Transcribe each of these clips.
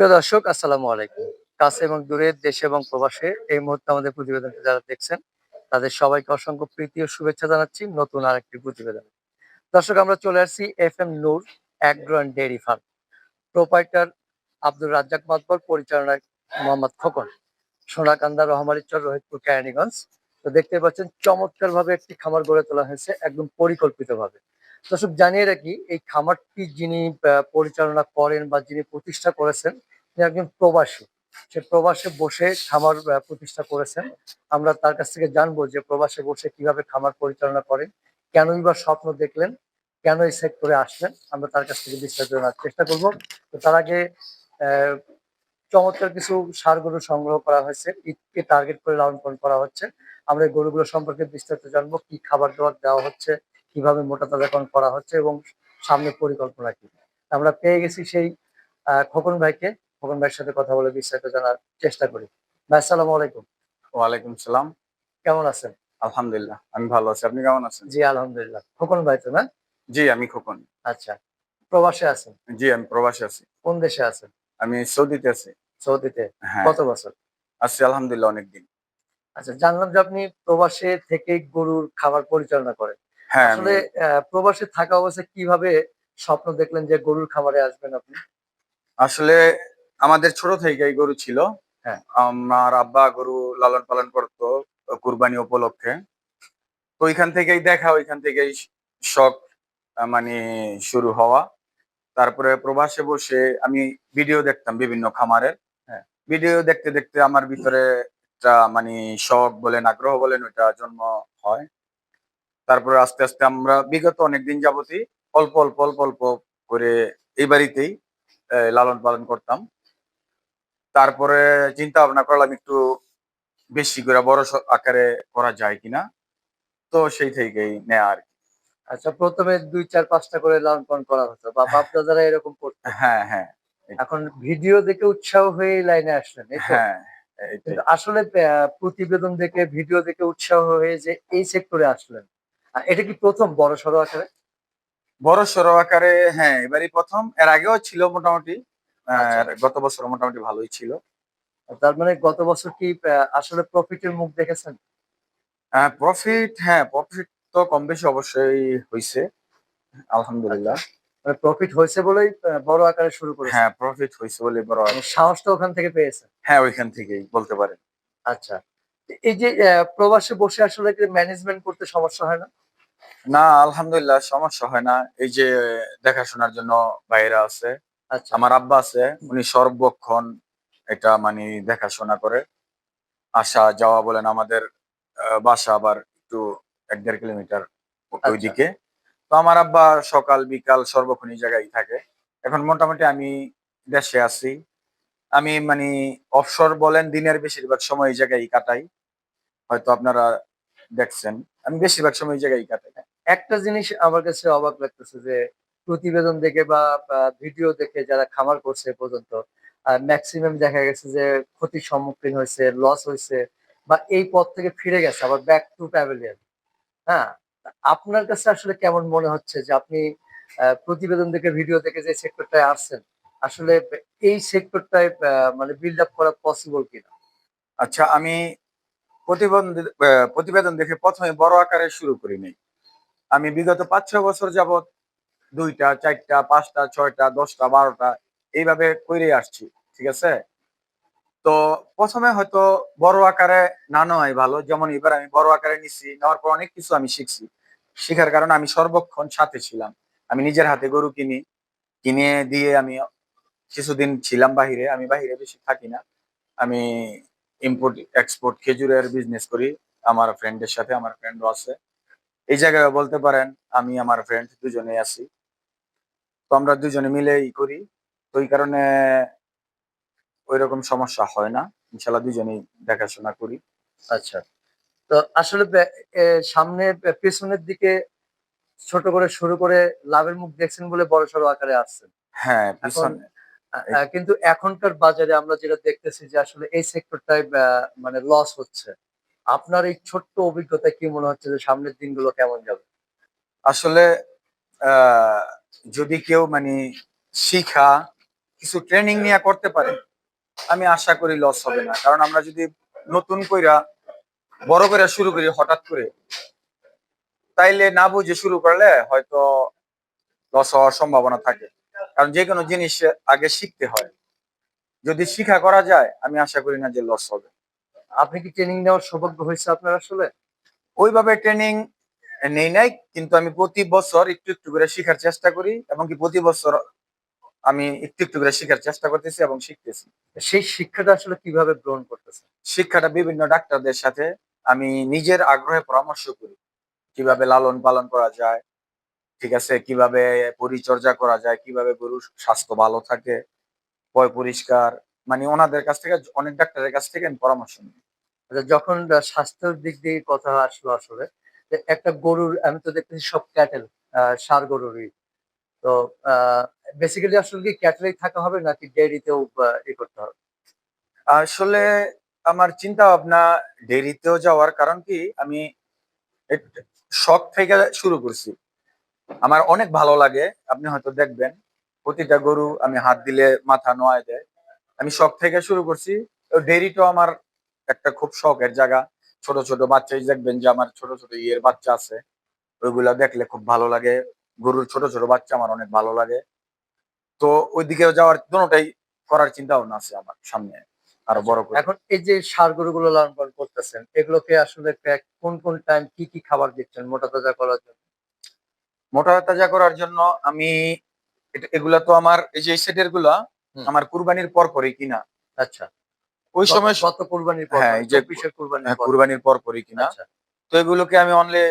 প্রিয় দর্শক, আসসালামু আলাইকুম। কাছে এবং দূরে দেশে এবং প্রবাসে এই মুহূর্তে আমাদের প্রতিবেদনটি যারা দেখছেন, তাদের সবাইকে অসংখ্য প্রীতি ও শুভেচ্ছা জানাচ্ছি নতুন আরেকটি প্রতিবেদন। দর্শক, আমরা চলে আসছি F M Noor agro and dairy farm. Proprietor Abdul Razzak Matbar পরিচালনায় মোহাম্মদ খোকন, সোনাকান্দা রহমারিচর রোহিতপুর কেরানীগঞ্জ। তো দেখতে পাচ্ছেন চমৎকার ভাবে একটি খামার গড়ে তোলা হয়েছে, একদম পরিকল্পিত ভাবে দর্শক, জানিয়ে রাখি, এই খামারটি যিনি পরিচালনা করেন বা যিনি প্রতিষ্ঠা করেছেন, তিনি একজন প্রবাসী। সে প্রবাসে বসে খামার প্রতিষ্ঠা করেছেন। আমরা তার কাছ থেকে জানব যে প্রবাসে বসে কীভাবে খামার পরিচালনা করেন, কেনই বা স্বপ্ন দেখলেন, কেন এই সেক্টরে আসলেন, আমরা তার কাছ থেকে বিস্তারিত জানার চেষ্টা করব। তো তার আগে চমৎকার কিছু সার গরু সংগ্রহ করা হয়েছে ঈদকে টার্গেট করে লালন পালন করা হচ্ছে। আমরা এই গরুগুলো সম্পর্কে বিস্তারিত জানব, কি খাবার দাবার দেওয়া হচ্ছে কীভাবে মোটা তাজাকরণ করা হচ্ছে এবং সামনে পরিকল্পনা কি? আমরা পেয়ে গেছি সেই খোকন ভাইকে। খোকন ভাইয়ের সাথে কথা বলে বিস্তারিত জানার চেষ্টা করি। ভাই আসসালামু আলাইকুম। ওয়ালাইকুম সালাম। কেমন আছেন? আলহামদুলিল্লাহ আমি ভালো আছি। আপনি কেমন আছেন? জি আলহামদুলিল্লাহ। খোকন ভাই তো না? জি আমি খোকন। আচ্ছা প্রবাসে আছেন? জি আমি প্রবাসী আছি। কোন দেশে আছেন? আমি সৌদিতে আছি। সৌদিতে। হ্যাঁ। কত বছর? আছি আলহামদুলিল্লাহ অনেকদিন। আচ্ছা জানলাম যে আপনি প্রবাসে থেকে গরুর খাবার পরিচালনা করেন। আসলে আহ, প্রবাসে থাকা অবস্থায় কীভাবে স্বপ্ন দেখলেন যে গরুর খামারে আসবেন আপনি? আসলে আমাদের ছোট থেকেই গরু ছিল। হ্যাঁ। আমার আব্বা গরু লালন পালন করতো কুরবানি উপলক্ষে। তো ওইখান থেকেই দেখা ওইখান থেকেই শখ মানে শুরু হওয়া। তারপরে প্রবাসে বসে আমি ভিডিও দেখতাম বিভিন্ন খামারের। হ্যাঁ। ভিডিও দেখতে দেখতে আমার ভিতরে একটা মানে শখ বলেন আগ্রহ বলেন ওইটা জন্ম হয়। তারপরে আস্তে আস্তে আমরা বিগত অনেকদিন যাবতই অল্প অল্প অল্প অল্প করে এই বাড়িতেই লালন পালন করতাম। তারপরে চিন্তা ভাবনা করলাম একটু বেশি করে বড় আকারে করা যায় কিনা। তো সেই থেকেই নেয়া আর। আচ্ছা প্রথমে দুই চার পাঁচটা করে লালন পালন করা হতো। বা বাপ দাদারা এরকম করতো। হ্যাঁ হ্যাঁ। এখন ভিডিও দেখে উৎসাহ হয়ে এই লাইনে আসলেন হ্যাঁ আসলে প্রতিবেদন দেখে ভিডিও দেখে উৎসাহ হয়ে যে এই সেক্টরে আসলেন। এটা কি প্রথম বড় সড়ো আকারে? বড় সড়ো আকারে হ্যাঁ এবারই প্রথম। এর আগেও ছিল মোটামুটি আচ্ছা। গত বছর মোটামুটি ভালোই ছিল। তার মানে গত বছর কি আসলে প্রফিটের মুখ দেখেছেন? প্রফিট হ্যাঁ প্রফিট তো কম বেশি অবশ্যই হয়েছে আলহামদুলিল্লাহ। মানে প্রফিট হয়েছে বলেই বড় আকারে শুরু করেছেন? হ্যাঁ প্রফিট হয়েছে বলে বড় মানে সাহসটা ওখান থেকে পেয়েছে হ্যাঁ ওইখান থেকেই বলতে পারেন। আচ্ছা। এই যে প্রবাসে বসে আসলে ম্যানেজমেন্ট করতে সমস্যা হয় না? না আলহামদুলিল্লাহ সমস্যা হয় না। এই যে দেখাশোনার জন্য বাইরে আছে আচ্ছা। আমার আব্বা আছে উনি সর্বক্ষণ এটা মানে দেখাশোনা করে। আসা যাওয়া বলেন আমাদের আহ, বাসা আবার একটু এক দেড় কিলোমিটার আচ্ছা। ওইদিকে। তো আমার আব্বা সকাল বিকাল সর্বক্ষণ এই জায়গায় থাকে। এখন মোটামুটি আমি দেশে আছি। আমি মানে অবসর বলেন দিনের বেশিরভাগ সময় এই জায়গায় কাটাই। হয়তো আপনারা দেখছেন আমি বেশিরভাগ সময় এই জায়গায় কাটাই। একটা জিনিস আমার কাছে অবাক লাগতেছে যে, প্রতিবেদন দেখে বা ভিডিও দেখে যারা খামার করছে পর্যন্ত ম্যাক্সিমাম দেখা গেছে যে, ক্ষতির সম্মুখীন হয়েছে লস হয়েছে, বা এই পথ থেকে ফিরে গেছে, আবার ব্যাক টু প্যাভিলিয়ন হ্যাঁ আপনার কাছে আসলে কেমন মনে হচ্ছে যে, আপনি প্রতিবেদন দেখে, ভিডিও দেখে যে সেক্টরটায় আসছেন, আসলে এই সেক্টরটায় মানে বিল্ড আপ করা পসিবল কিনা? আচ্ছা আমি প্রতিবেদন প্রতিবেদন দেখে প্রথমে বড় আকারে শুরু করি নাই। আমি বিগত পাঁচ ছয় বছর যাবত দুইটা, চারটা, পাঁচটা, ছয়টা, দশটা, বারোটা এইভাবে করে আসছি, ঠিক আছে? তো প্রথমে হয়তো বড় আকারে না নেওয়াই ভালো, যেমন এবার আমি বড় আকারে নিছি, নেওয়ার পর অনেক কিছু আমি শিখছি। শেখার কারণে আমি সর্বক্ষণ সাথে ছিলাম। আমি নিজের হাতে গরু কিনি, কিনে দিয়ে আমি কিছুদিন ছিলাম বাহিরে, আমি বাহিরে বেশি থাকি না। আমি ইম্পোর্ট এক্সপোর্ট খেজুরের বিজনেস করি, আমার ফ্রেন্ডের সাথে, আমার ফ্রেন্ডও আছে। এই জায়গায় বলতে পারেন আমি আমার ফ্রেন্ড দুজনেই আছি। তো আমরা দুজনে মিলেই করি। তো এই কারণে ওই রকম সমস্যা হয় না। ইনশাল্লাহ দুজনেই দেখাশোনা করি। আচ্ছা। তো আসলে সামনে পেছনের দিকে ছোট করে শুরু করে লাভের মুখ দেখছেন বলে বড় সড়ো আকারে আসছেন। হ্যাঁ পিছনে কিন্তু এখনকার বাজারে আমরা যেটা দেখতেছি যে আসলে এই সেক্টরটায় মানে লস হচ্ছে। আপনার এই ছোট্ট অভিজ্ঞতা কি মনে হচ্ছে যে সামনের দিনগুলো কেমন যাবে? আসলে যদি কেউ মানে শিখা কিছু ট্রেনিং নিয়ে করতে পারে আমি আশা করি লস হবে না। কারণ আমরা যদি নতুন কইরা বড় করে শুরু করি হঠাৎ করে তাইলে না বুঝে শুরু করলে হয়তো লস হওয়ার সম্ভাবনা থাকে। কারণ যে কোনো জিনিস আগে শিখতে হয়। যদি শিখা করা যায় আমি আশা করি না যে লস হবে। আপনি কি ট্রেনিং নেওয়ার সৌভাগ্য হয়েছে আপনার আসলে? ওইভাবে ট্রেনিং নেই নাই কিন্তু আমি প্রতি বছর একটু একটু করে শেখার চেষ্টা করি এবং কি প্রতি বছর আমি একটু একটু করে শেখার চেষ্টা করতেছি এবং শিখতেছি। সেই শিক্ষাটা আসলে কীভাবে গ্রহণ করতেছে শিক্ষাটা বিভিন্ন ডাক্তারদের সাথে আমি নিজের আগ্রহে পরামর্শ করি। কীভাবে লালন পালন করা যায় ঠিক আছে? কীভাবে পরিচর্যা করা যায়? কীভাবে গরুর স্বাস্থ্য ভালো থাকে? পয় পরিষ্কার মানে ওনাদের কাছ থেকে অনেক ডাক্তারের কাছ থেকে আমি পরামর্শ নিই। আচ্ছা, যখন স্বাস্থ্যের দিক দিয়ে কথা আসলো আসলে একটা গরুর আমি তো দেখতেছি সব ক্যাটেল সার গরুরই। তো বেসিক্যালি আসলে কি ক্যাটেলেই থাকা হবে নাকি ডেয়ারিতেও ই করতে হবে? আসলে আমার চিন্তা ভাবনা ডেরিতেও যাওয়ার কারণ কি আমি শখ থেকে শুরু করছি। আমার অনেক ভালো লাগে আপনি হয়তো দেখবেন প্রতিটা গরু আমি হাত দিলে মাথা নোয়ায় দেয়। আমি শখ থেকে শুরু করছি। ডেরিটাও আমার একটা খুব শখের জায়গা। ছোট ছোট বাচ্চা এই দেখবেন যে আমার ছোট ছোট ইয়ের বাচ্চা আছে। ওইগুলা দেখলে খুব ভালো লাগে। গরুর ছোট ছোট বাচ্চা আমার অনেক ভালো লাগে। তো ওইদিকেও যাওয়ার দুটাই করার চিন্তা ভাবনা আছে আমার সামনে আরও বড় করে। এখন এই যে সার গরুগুলো লালন পালন করতেছেন এগুলোকে আসলে কোন কোন টাইম কি কি খাবার দিচ্ছেন মোটা তাজা করার জন্য? মোটা তাজা করার জন্য আমি এগুলা তো আমার এই যে সেটেরগুলা। আমার কুরবানির পর পরই কিনা। আচ্ছা। ওই সময় গত কুরবানির পর হ্যাঁ, যে চব্বিশের কুরবানির হ্যাঁ, পর। কুরবানির পর পরই কিনা। আচ্ছা। তো এগুলোকে আমি অনলি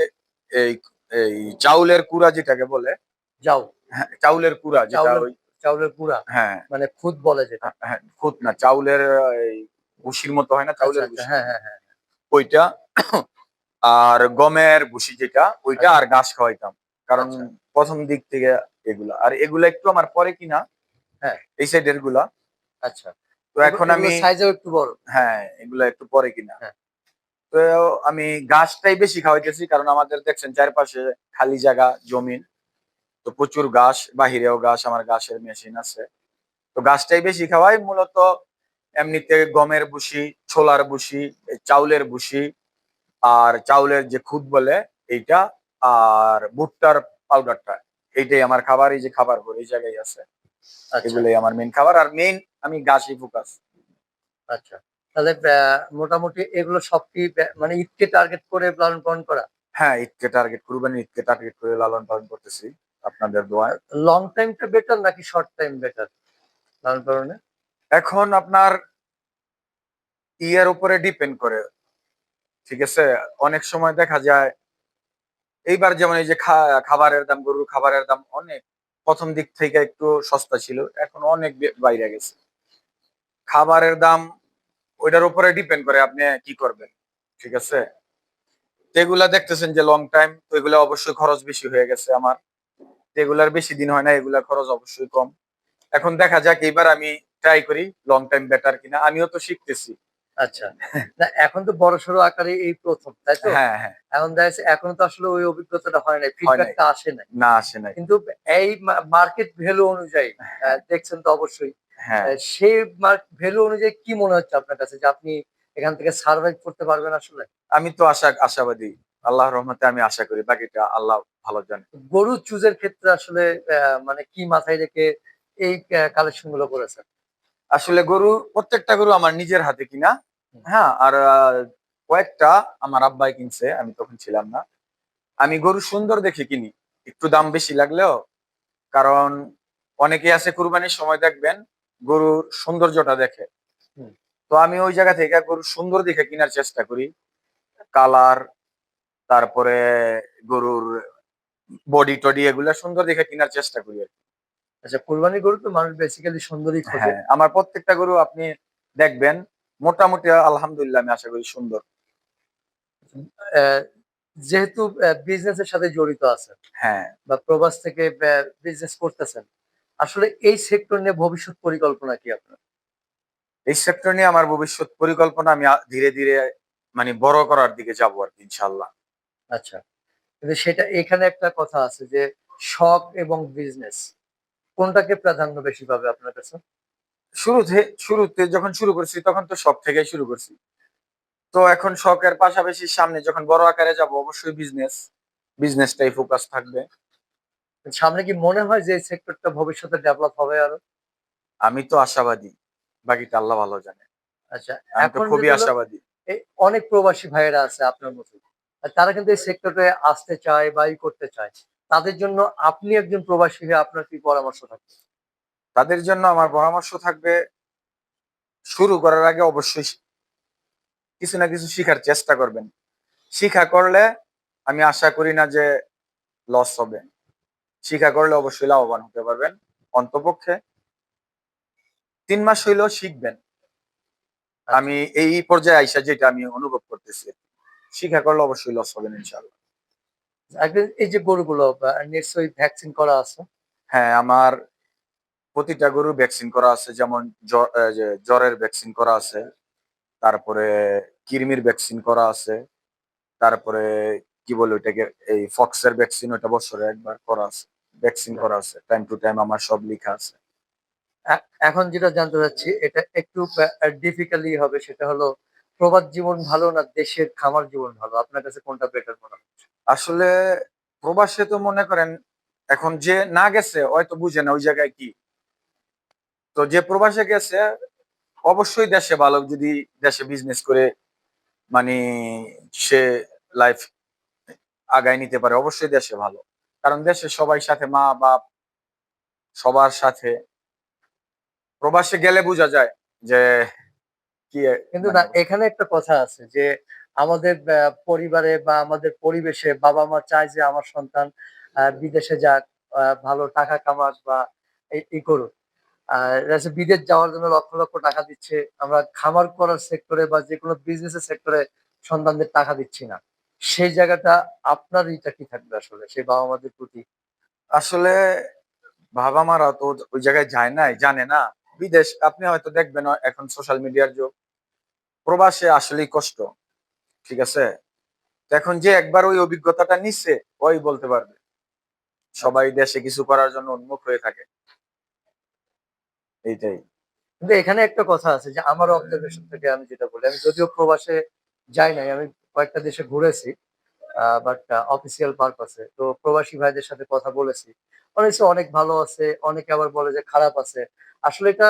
এই এই চাউলের কুড়া যেটাকে বলে যাও। হ্যাঁ, চাউলের কুড়া যেটা ওই চাউলের গুঁড়া হ্যাঁ। মানে খুদ বলে যেটা। হ্যাঁ খুদ না চাউলের এই ভুসির মতো হয় না আচ্ছা, চাউলের আচ্ছা, হ্যাঁ হ্যাঁ হ্যাঁ ওইটা আর গমের ভুসি যেটা ওইটা আর ঘাস খাওয়াইতাম। কারণ। প্রথম দিক থেকে এগুলা। আর এগুলা একটু আমার পরে কিনা হ্যাঁ। এই সাইডেরগুলা। আচ্ছা তো এখন আমি সাইজও একটু বড়। হ্যাঁ এগুলা একটু পরে কিনা। হ্যাঁ। তো আমি গাছটাই বেশি খাওয়াইতেছি কারণ আমাদের দেখছেন চারপাশে খালি জায়গা জমিন। তো প্রচুর ঘাস বাহিরেও ঘাস আমার ঘাসের মেশিন আছে। তো গাছটাই বেশি খাওয়াই মূলত এমনিতে গমের ভুসি ছোলার ভুসি চাউলের ভুসি আর চাউলের যে খুদ বলে এইটা আর ভুট্টার পাউডারটা এইটাই আমার খাবার এই যে খাবার এই জায়গায় আছে। এগুলোই আমার মেন খাবার আর মেইন আমি ঘাসই ফোকাস আচ্ছা। তাহলে মোটামুটি এগুলো সব কি মানে ঈদকে টার্গেট করে লালন পালন করা? হ্যাঁ ঈদকে টার্গেট কুরবানি ঈদকে টার্গেট করে লালন পালন করতেছি আপনাদের দোয়ায়। লং টাইমটা বেটার নাকি শর্ট টাইম বেটার লালন পালনে? এখন আপনার ইয়ার উপরে ডিপেন্ড করে ঠিক আছে? অনেক সময় দেখা যায় এইবার যেমন এই যে খা- খাবারের দাম গরুর খাবারের দাম অনেক প্রথম দিক থেকে একটু সস্তা ছিল, এখন অনেক বাইরে গেছে। খাবারের দাম ওইটার উপরে ডিপেন্ড করে আপনি কি করবেন, ঠিক আছে? এগুলা দেখতেছেন যে লং টাইম তো এগুলা অবশ্যই খরচ বেশি হয়ে গেছে আমার। এগুলার বেশি দিন হয় না এগুলা খরচ অবশ্যই কম। এখন দেখা যাক, এইবার আমি ট্রাই করি লং টাইম বেটার কিনা। আমিও তো শিখতেছি। আচ্ছা। না এখন তো বড় সড়ো আকারে এই প্রথম তাই তো? হ্যাঁ হ্যাঁ। এখন দেখা যাচ্ছে এখন তো আসলে ওই অভিজ্ঞতাটা হয় নাই ফিডব্যাকটা আসে নাই। না আসে নাই। কিন্তু এই মার্কেট ভ্যালু অনুযায়ী আহ, দেখছেন তো অবশ্যই হ্যাঁ। সেই ভ্যালু অনুযায়ী কি মনে হচ্ছে আপনার কাছে যে আপনি এখান থেকে সার্ভাইভ করতে পারবেন আসলে? আমি তো আশা আশাবাদী। আল্লাহ রহমতে আমি আশা করি বাকিটা আল্লাহ ভালো জানে। গরু চুজের ক্ষেত্রে আসলে আহ, মানে কি মাথায় রেখে এই কালেকশনগুলো করেছেন? আসলে গরু প্রত্যেকটা গরু আমার নিজের হাতে কিনা। হ্যাঁ আর কয়েকটা আমার আব্বাই কিনছে আমি তখন ছিলাম না। আমি গরু সুন্দর দেখে কিনি একটু দাম বেশি লাগলেও কারণ অনেকে আছে কুরবানির সময় দেখবেন গরুর সৌন্দর্যটা দেখে। তো আমি ওই জায়গা থেকে গরু সুন্দর দেখে কেনার চেষ্টা করি। কালার তারপরে গরুর বডি টডি এগুলা সুন্দর দেখে কেনার চেষ্টা করি আর কি। আচ্ছা কোরবানি গরু তো মানুষ বেসিক্যালি সুন্দরই খোঁজে। হ্যাঁ আমার প্রত্যেকটা গরু আপনি দেখবেন মোটামুটি আলহামদুলিল্লাহ আমি আশা করি সুন্দর। যেহেতু বিজনেসের সাথে জড়িত আছে হ্যাঁ। বা প্রবাস থেকে বিজনেস করতেছেন আসলে এই সেক্টর নিয়ে ভবিষ্যৎ পরিকল্পনা কি আপনার? এই সেক্টর নিয়ে আমার ভবিষ্যৎ পরিকল্পনা আমি ধীরে ধীরে মানে বড় করার দিকে যাব আর কি ইনশাল্লাহ আচ্ছা কিন্তু সেটা এখানে একটা কথা আছে যে শখ এবং বিজনেস কোনটাকে প্রাধান্য বেশি পাবে আপনার কাছে? শুরুতে শুরুতে যখন শুরু করছি তখন তো শখ থেকে শুরু করছি। তো এখন শখের পাশাপাশি সামনে যখন বড় আকারে যাব অবশ্যই বিজনেস বিজনেসটাই ফোকাস থাকবে। সামনে কি মনে হয় যে এই সেক্টরটা ভবিষ্যতে ডেভেলপ হবে আরও? আমি তো আশাবাদী। বাকিটা আল্লাহ ভালো জানে। আচ্ছা এখন খুবই আশাবাদী। এই অনেক প্রবাসী ভাইয়েরা আছে আপনার মতো। আর তারা কিন্তু এই সেক্টরে আসতে চায় বা ই করতে চায়। তাদের জন্য আপনি একজন প্রবাসী হয়ে আপনার কি পরামর্শ থাকবে? তাদের জন্য আমার পরামর্শ থাকবে শুরু করার আগে অবশ্যই কিছু না কিছু শিখার চেষ্টা করবেন। শিখা করলে আমি আশা করি না যে লস হবে। শিখা করলে অবশ্যই লাভবান হতে পারবেন অন্তপক্ষে। তিন মাস হইলেও শিখবেন। আমি এই পর্যায়ে আইসা যেটা আমি অনুভব করতেছি। শিখা করলে অবশ্যই লস হবে না ইনশাল্লাহ এই যে গরুগুলো নিশ্চয়ই ভ্যাকসিন করা আছে? হ্যাঁ আমার প্রতিটা গরু ভ্যাকসিন করা আছে, যেমন জ্বরের ভ্যাকসিন করা আছে, তারপরে কিরমির ভ্যাকসিন করা আছে, তারপরে কি বলে ওইটাকে, এই ফক্সের ভ্যাকসিন ওটা বছরে একবার করা আছে ভ্যাকসিন করা আছে টাইম টু টাইম আমার সব লেখা আছে। এখন যেটা জানতে চাচ্ছি, এটা একটু ডিফিকাল্টলি হবে, সেটা হলো প্রবাদ জীবন ভালো না দেশের খামার জীবন ভালো? আপনার কাছে কোনটা বেটার মনে আসলে প্রবাসে তো মনে করেন, এখন যে না গেছে, হয়তো বুঝে না ওই জায়গায় কি। তো যে প্রবাসে গেছে অবশ্যই দেশে ভালো যদি দেশে বিজনেস করে মানে সে লাইফ আগায় নিতে পারে অবশ্যই দেশে ভালো। কারণ দেশে সবাই সাথে মা বাপ সবার সাথে। প্রবাসে গেলে বোঝা যায় যে কি কিন্তু মানে না এখানে একটা কথা আছে যে আমাদের পরিবারে বা আমাদের পরিবেশে বাবা মা চায় যে আমার সন্তান বিদেশে যাক ভালো টাকা কামাক বা এই করুক। আর বিদেশ যাওয়ার জন্য লক্ষ লক্ষ টাকা দিচ্ছে। আমরা খামার করার সেক্টরে বা যে কোনো বিজনেসের সেক্টরে সন্তানদের টাকা দিচ্ছি না। সেই জায়গাটা আপনার ইটা কি থাকবে আসলে, সেই বাবা মাদের প্রতি? আসলে বাবা মারা তো ওই জায়গায় যায় নাই, জানে না। বিদেশ, আপনি হয়তো দেখবেন এখন সোশ্যাল মিডিয়ার যুগ। প্রবাসে আসলেই কষ্ট, ঠিক আছে? এখন যে একবার ওই অভিজ্ঞতাটা নিচ্ছে ওই বলতে পারবে। সবাই দেশে কিছু করার জন্য উন্মুখ হয়ে থাকে। এইটাই। কিন্তু এখানে একটা কথা আছে যে আমার অবজারভেশন থেকে আমি যেটা বলি আমি যদিও প্রবাসে যাই নাই আমি কয়েকটা দেশে ঘুরেছি বাট অফিসিয়াল পারপাসে তো প্রবাসী ভাইদের সাথে কথা বলেছি। অনেক অনেক ভালো আছে অনেকে আবার বলে যে খারাপ আছে। আসলে এটা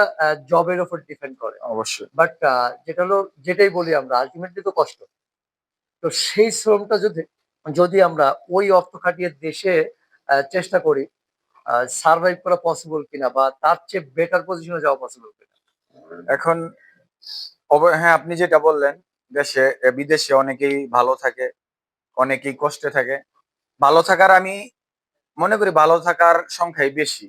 জবের উপর ডিপেন্ড করে। অবশ্যই। বাট যেটা হলো যেটাই বলি আমরা আলটিমেটলি তো কষ্ট। তো সেই শ্রমটা যদি যদি আমরা ওই অর্থ খাটিয়ে দেশে চেষ্টা করি সার্ভাইভ করা পসিবল কিনা বা তার চেয়ে বেটার পজিশনে যাওয়া পসিবল কিনা। এখন হ্যাঁ আপনি যেটা বললেন, দেশে বিদেশে অনেকেই ভালো থাকে, অনেকেই কষ্টে থাকে। ভালো থাকার আমি মনে করি ভালো থাকার সংখ্যাই বেশি।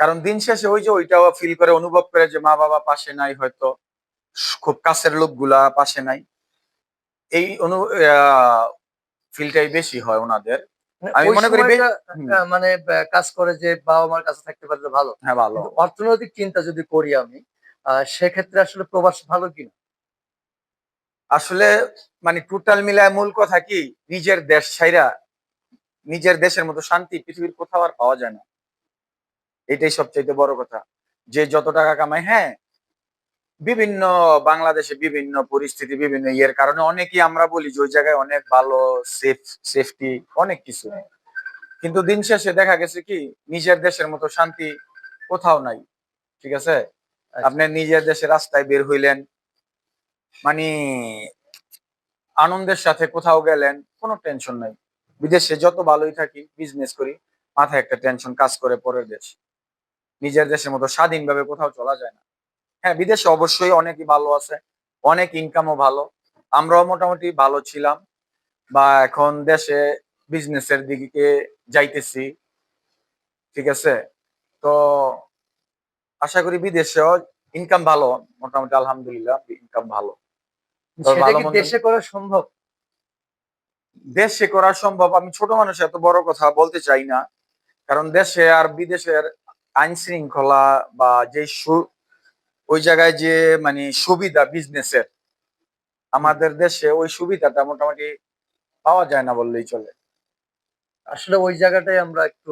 কারণ দিন শেষে ওই যে ওইটাও ফিল করে, অনুভব করে যে মা বাবা পাশে নাই হয়তো, খুব কাছের লোকগুলা পাশে নাই। এই অনু ফিলটাই বেশি হয় ওনাদের। আমি মনে করি। আহ, মানে কাজ করে যে বাবা মার কাছে থাকতে পারলে ভালো। হ্যাঁ ভালো। অর্থনৈতিক চিন্তা যদি করি আমি সেক্ষেত্রে আসলে প্রবাস ভালো কিনা? আসলে মানে টোটাল মিলায় মূল কথা কি? নিজের দেশ ছাইরা নিজের দেশের মতো শান্তি পৃথিবীর কোথাও আর পাওয়া যায় না। এটাই সবচাইতে বড় কথা। যে যত টাকা কামায় হ্যাঁ বিভিন্ন বাংলাদেশে বিভিন্ন পরিস্থিতি বিভিন্ন ইয়ের কারণে অনেকেই আমরা বলি যে ওই জায়গায় অনেক ভালো সেফ সেফটি অনেক কিছু কিন্তু দিন শেষে দেখা গেছে কি নিজের দেশের মতো শান্তি কোথাও নাই ঠিক আছে? আপনি নিজের দেশে রাস্তায় বের হইলেন মানে আনন্দের সাথে কোথাও গেলেন কোনো টেনশন নাই। বিদেশে যত ভালোই থাকি বিজনেস করি মাথায় একটা টেনশন কাজ করে পরের দেশ। নিজের দেশের মতো স্বাধীনভাবে কোথাও চলা যায় না। হ্যাঁ বিদেশে অবশ্যই অনেকই ভালো আছে। অনেক ইনকামও ভালো। আমরাও মোটামুটি ভালো ছিলাম। বা এখন দেশে বিজনেসের দিকে যাইতেছি। ঠিক আছে? তো আশা করি বিদেশেও ইনকাম ভালো। মোটামুটি আলহামদুলিল্লাহ ইনকাম ভালো। দেশে করা সম্ভব? দেশে করা সম্ভব। আমি ছোট মানুষ এত বড় কথা বলতে চাই না। কারণ দেশে আর বিদেশের আইন শৃঙ্খলা বা যে সু- ওই জায়গায় যে মানে সুবিধা বিজনেসের আমাদের দেশে ওই সুবিধাটা মোটামুটি পাওয়া যায় না বললেই চলে। আসলে ওই জায়গাটাই আমরা একটু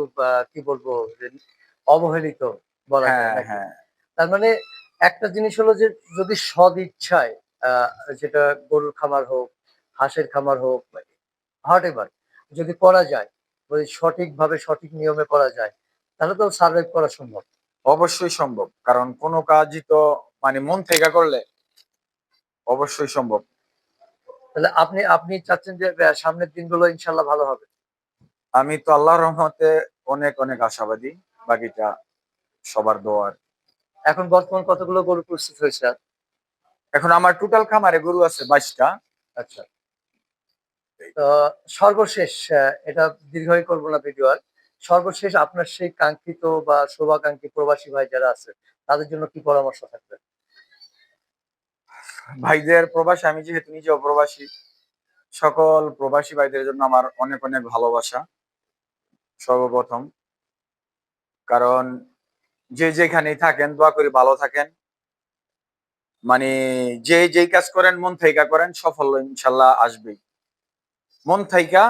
কি বলব অবহেলিত বলা হ্যাঁ হ্যাঁ। তার মানে একটা জিনিস হলো যে যদি সদ ইচ্ছায় আহ, যেটা গরুর খামার হোক হাঁসের খামার হোক হোয়াট এভার যদি করা যায় যদি সঠিকভাবে সঠিক নিয়মে করা যায় তাহলে তো সার্ভাইভ করা সম্ভব। অবশ্যই সম্ভব। কারণ কোনো কাজই তো মানে মন থেকে করলে অবশ্যই সম্ভব। তাহলে আপনি আপনি চাচ্ছেন যে সামনের দিনগুলো ইনশাল্লাহ ভালো হবে? আমি তো আল্লাহর রহমতে অনেক অনেক আশাবাদী। বাকিটা সবার দোয়ার। এখন বর্তমান কতগুলো গরু প্রস্তুত হয়েছে? এখন আমার টোটাল খামারে গরু আছে বাইশটা। আচ্ছা। সর্বশেষ এটা দীর্ঘই করব না ভিডিও আর। সর্বশেষ আপনার সেই কাঙ্ক্ষিত বা শুভাকাঙ্ক্ষী প্রবাসী ভাই যারা আছে, তাদের জন্য কি পরামর্শ থাকবে? ভাইদের প্রবাসী আমি যেহেতু নিজেও প্রবাসী সকল প্রবাসী ভাইদের জন্য আমার অনেক অনেক ভালোবাসা, সর্বপ্রথম। কারণ যে যেখানেই থাকেন, দোয়া করি ভালো থাকেন। মানে যে যেই কাজ করেন, মন থাইকা করেন সফল ইনশাল্লাহ আসবেই। মন থাইকা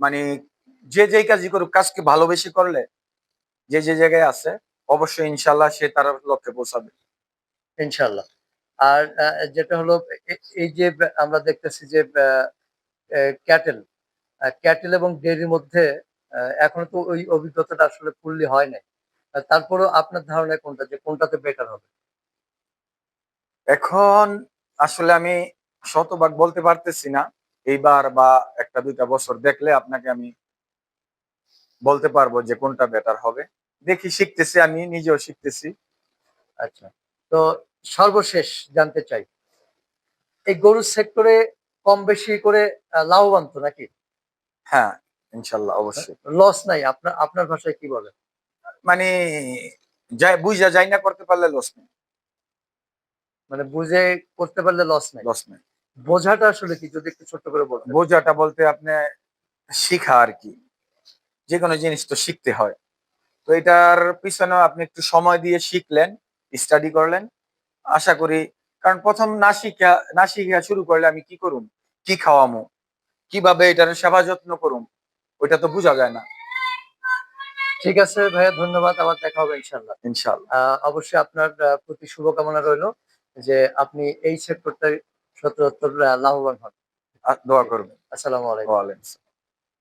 মানে যে যেই কাজই করুক কাজকে ভালোবেসে করলে? যে যে জায়গায় আছে অবশ্যই ইনশাল্লাহ সে তার লক্ষ্যে পৌঁছাবে। ইনশাল্লাহ আর যেটা হলো এই যে আমরা দেখতেছি যে ক্যাটেল। ক্যাটেল এবং ডেয়ারির মধ্যে এখনও তো ওই অভিজ্ঞতাটা আসলে ফুললি হয় নাই। তারপরেও আপনার ধারণা কোনটা? যে কোনটাতে বেটার হবে? এখন আসলে আমি শতভাগ বলতে পারতেছি না। এইবার বা একটা দুইটা বছর দেখলে আপনাকে আমি বলতে পারব যে কোনটা বেটার হবে। দেখি শিখতেছি আমি নিজেও শিখতেছি। আচ্ছা তো সর্বশেষ জানতে চাই। এই গরুর সেক্টরে কম বেশি করে লাভবান তো নাকি? হ্যাঁ ইনশাল্লাহ অবশ্যই। লস নাই আপনার আপনার ভাষায় কি বলে মানে যাই বুঝা যাই না করতে পারলে লস নেই। মানে বুঝে করতে পারলে লস নাই। লস নেই। বোঝাটা আসলে কি যদি একটু ছোট্ট করে বলতেন। বোঝাটা বলতে আপনি শিখা আর কি। যে কোনো জিনিস তো শিখতে হয়। তো এটার পিছনে আপনি একটু সময় দিয়ে শিখলেন স্টাডি করলেন আশা করি কারণ প্রথম না শিখা না শিখা শুরু করলে আমি কি করুম? কি খাওয়ামো? কীভাবে এটার সেবা যত্ন করুম? ওইটা তো বোঝা যায় না। ঠিক আছে ভাইয়া ধন্যবাদ। আবার দেখা হবে ইনশাল্লাহ ইনশাল্লাহ অবশ্যই আপনার প্রতি শুভকামনা রইল যে আপনি এই সেক্টরটায় সত্তর লাভবান হন। দোয়া করবেন। আসসালামু আলাইকুম।